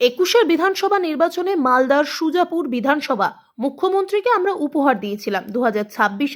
একুশের বিধানসভা নির্বাচনে মালদার সুজাপুর বিধানসভা মুখ্যমন্ত্রীকে আমরা উপহার দিয়েছিলাম। দু হাজার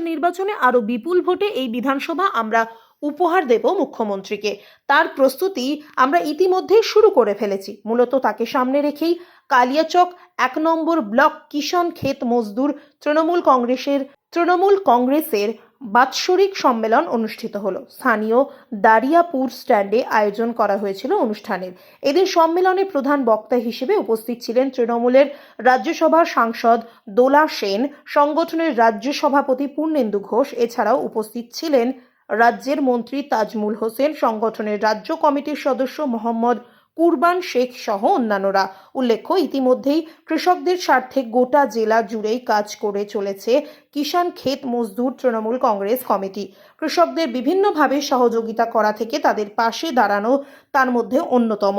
নির্বাচনে আরও বিপুল ভোটে এই বিধানসভা আমরা উপহার দেব মুখ্যমন্ত্রীকে। তার প্রস্তুতি আমরা ইতিমধ্যেই শুরু করে ফেলেছি। মূলত তাকে সামনে রেখেই কালিয়াচক এক নম্বর ব্লক কিষাণ ক্ষেত মজদুর তৃণমূল কংগ্রেসের তৃণমূল কংগ্রেসের বাৎসরিক সম্মেলন অনুষ্ঠিত হলো। স্থানীয় দারিয়াপুর স্ট্যান্ডে আয়োজন করা হয়েছিল অনুষ্ঠানের। এদিন সম্মেলনে প্রধান বক্তা হিসেবে উপস্থিত ছিলেন তৃণমূলের রাজ্যসভার সাংসদ দোলা সেন, সংগঠনের রাজ্য সভাপতি পূর্ণেন্দু ঘোষ, এছাড়াও উপস্থিত ছিলেন রাজ্যের মন্ত্রী তাজমুল হোসেন, সংগঠনের রাজ্য কমিটির সদস্য মোহাম্মদ কুরবান শেখ সহ অন্যান্যরা। উল্লেখ্য, ইতিমধ্যেই কৃষকদের স্বার্থে গোটা জেলা জুড়েই কাজ করে চলেছে কিষাণ ক্ষেত মজদুর তৃণমূল কংগ্রেস কমিটি। কৃষকদের বিভিন্নভাবে সহযোগিতা করা থেকে তাদের পাশে দাঁড়ানো তার মধ্যে অন্যতম।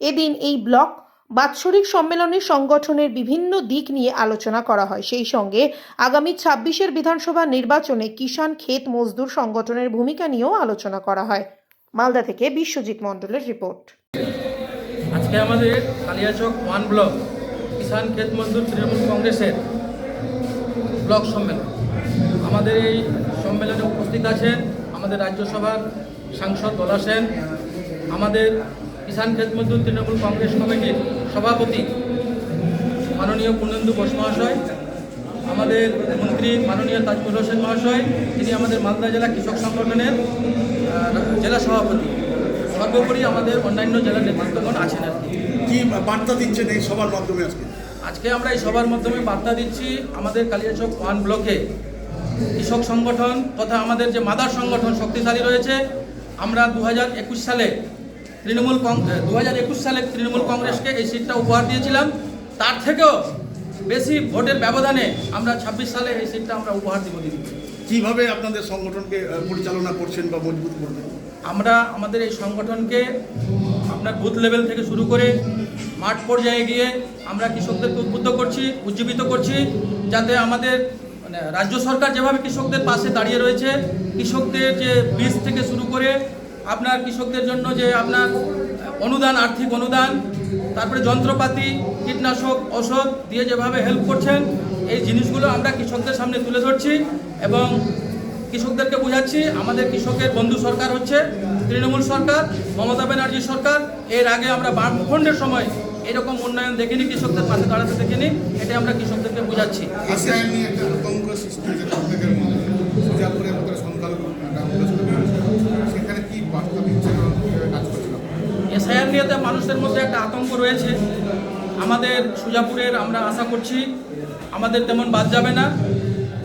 এদিন এই ব্লক বাৎসরিক সম্মেলনে সংগঠনের বিভিন্ন দিক নিয়ে আলোচনা করা হয়। সেই সঙ্গে আগামী ছাব্বিশের বিধানসভা নির্বাচনে কিষাণ ক্ষেত মজদুর সংগঠনের ভূমিকা নিয়েও আলোচনা করা হয়। মালদা থেকে বিশ্বজিৎ মণ্ডলের রিপোর্ট। আজকে আমাদের কালিয়াচক ওয়ান ব্লক, কিষাণ ক্ষেত মজদুর তৃণমূল কংগ্রেসের ব্লক সম্মেলন। আমাদের এই সম্মেলনে উপস্থিত আছেন আমাদের রাজ্যসভার সাংসদ দোলা সেন, আমাদের কিষাণ ক্ষেত মজদুর তৃণমূল কংগ্রেস কমিটির সভাপতি মাননীয় পূর্ণেন্দু ঘোষ মহাশয়, আমাদের মন্ত্রী মাননীয় তাজমুল হোসেন মহাশয়, তিনি আমাদের মালদা জেলা কৃষক সংগঠনের জেলা সভাপতি। সর্বোপরি আমাদের অন্যান্য জেলার নেতৃত্বগণ আছেন আর কি। কি বার্তা দিচ্ছেন এই সবার মাধ্যমে আজকে? আজকে আমরা এই সবার মাধ্যমে বার্তা দিচ্ছি আমাদের কালিয়াচক ওয়ান ব্লকে কৃষক সংগঠন তথা আমাদের যে মাদার সংগঠন শক্তিশালী রয়েছে। আমরা দু একুশ সালে তৃণমূল দু হাজার একুশ সালে তৃণমূল কংগ্রেসকে এই সিটটা উপহার দিয়েছিলাম। তার থেকেও বেশি ভোটের ব্যবধানে আমরা ছাব্বিশ সালে এই সিটটা আমরা উপহার দিব দিদি। কীভাবে আপনাদের সংগঠনকে পরিচালনা করছেন বা মজবুত করবেন? আমরা আমাদের এই সংগঠনকে আপনার বুথ লেভেল থেকে শুরু করে মাঠ পর্যায়ে গিয়ে আমরা কৃষকদেরকে উদ্বুদ্ধ করছি, উজ্জীবিত করছি, যাতে আমাদের মানে রাজ্য সরকার যেভাবে কৃষকদের পাশে দাঁড়িয়ে রয়েছে, কৃষকদের যে বীজ থেকে শুরু করে আপনার কৃষকদের জন্য যে আপনার অনুদান, আর্থিক অনুদান, তারপরে যন্ত্রপাতি, কীটনাশক ওষুধ দিয়ে যেভাবে হেল্প করছেন এই জিনিসগুলো আমরা কৃষকদের সামনে তুলে ধরছি এবং কৃষকদেরকে বোঝাচ্ছি আমাদের কৃষকের বন্ধু সরকার হচ্ছে তৃণমূল সরকার মমতা ব্যানার্জি সরকার। এর আগে আমরা বামফ্রন্টের সময় এরকম উন্নয়ন দেখিনি কৃষকদের পাশে দাঁড়াতে দেখিনি এটা আমরা কৃষকদেরকে বোঝাচ্ছি? এসআইআর নিয়ে তো মানুষের মধ্যে একটা আতঙ্ক রয়েছে। আমাদের সুজাপুরের আমরা আশা করছি আমাদের তেমন বাদ যাবে না।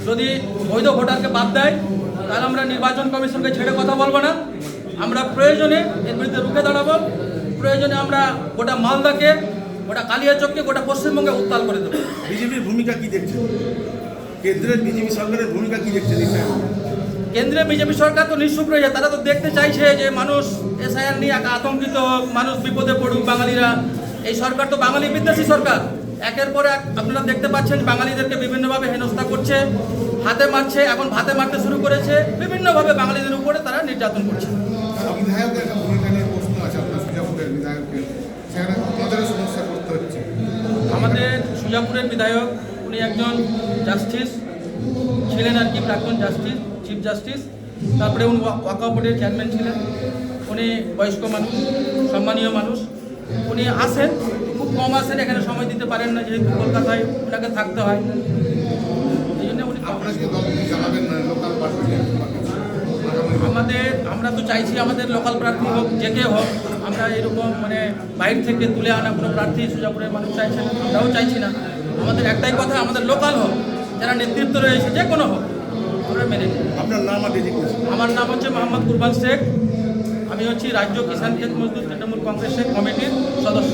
যদি বৈধ ভোটারকে বাদ দেয় তাহলে আমরা নির্বাচন কমিশনকে ছেড়ে কথা বলব না। আমরা প্রয়োজনে এর বিরুদ্ধে রুখে দাঁড়াবো। প্রয়োজনে আমরা গোটা মালদাকে গোটা কালিয়াচককে গোটা পশ্চিমবঙ্গে উত্তাল করে দেবো। বিজেপির ভূমিকা কি দেখছেন? কেন্দ্রের বিজেপি সরকারের ভূমিকা কি দেখছেন? কেন্দ্রে বিজেপি সরকার তো নিঃশুক রয়েছে তারা তো দেখতে চাইছে যে মানুষ এসআইআর নিয়ে আতঙ্কিত হোক মানুষ বিপদে পড়ুক বাঙালিরা। এই সরকার তো বাঙালি বিদ্বেষী সরকার। একের পর এক আপনারা দেখতে পাচ্ছেন বাঙালিদেরকে বিভিন্নভাবে হেনস্থা করছে হাতে মারছে এখন ভাতে মারতে শুরু করেছে বিভিন্নভাবে বাঙালিদের উপরে তারা নির্যাতন করছে। আমাদের সুজাপুরের বিধায়ক উনি একজন জাস্টিস ছিলেন আর কি প্রাক্তন জাস্টিস চিফ জাস্টিস তারপরে উনি ওয়াকা বোর্ডের চেয়ারম্যান ছিলেন। উনি বয়স্ক মানুষ সম্মানীয় মানুষ। উনি আসেন কম আসেন এখানে সময় দিতে পারেন না যেহেতু কলকাতায় ওনাকে থাকতে হয়। এই জন্য উনি আমাদের আমরা তো চাইছি আমাদের লোকাল প্রার্থী হোক যে কে হোক আমরা এরকম মানে বাইরে থেকে তুলে আনা কোনো প্রার্থী সুজাপুরের মানুষ চাইছে না আমরাও চাইছি না। আমাদের একটাই কথা আমাদের লোকাল হোক যারা নেতৃত্ব রয়েছে যে কোনো হোক আমরা মেনে আপনার নাম আমার নাম হচ্ছে মোহাম্মদ কুরবান শেখ। আমি হচ্ছি রাজ্য কিষাণ ক্ষেত মজদুর তৃণমূল কংগ্রেসের কমিটির সদস্য।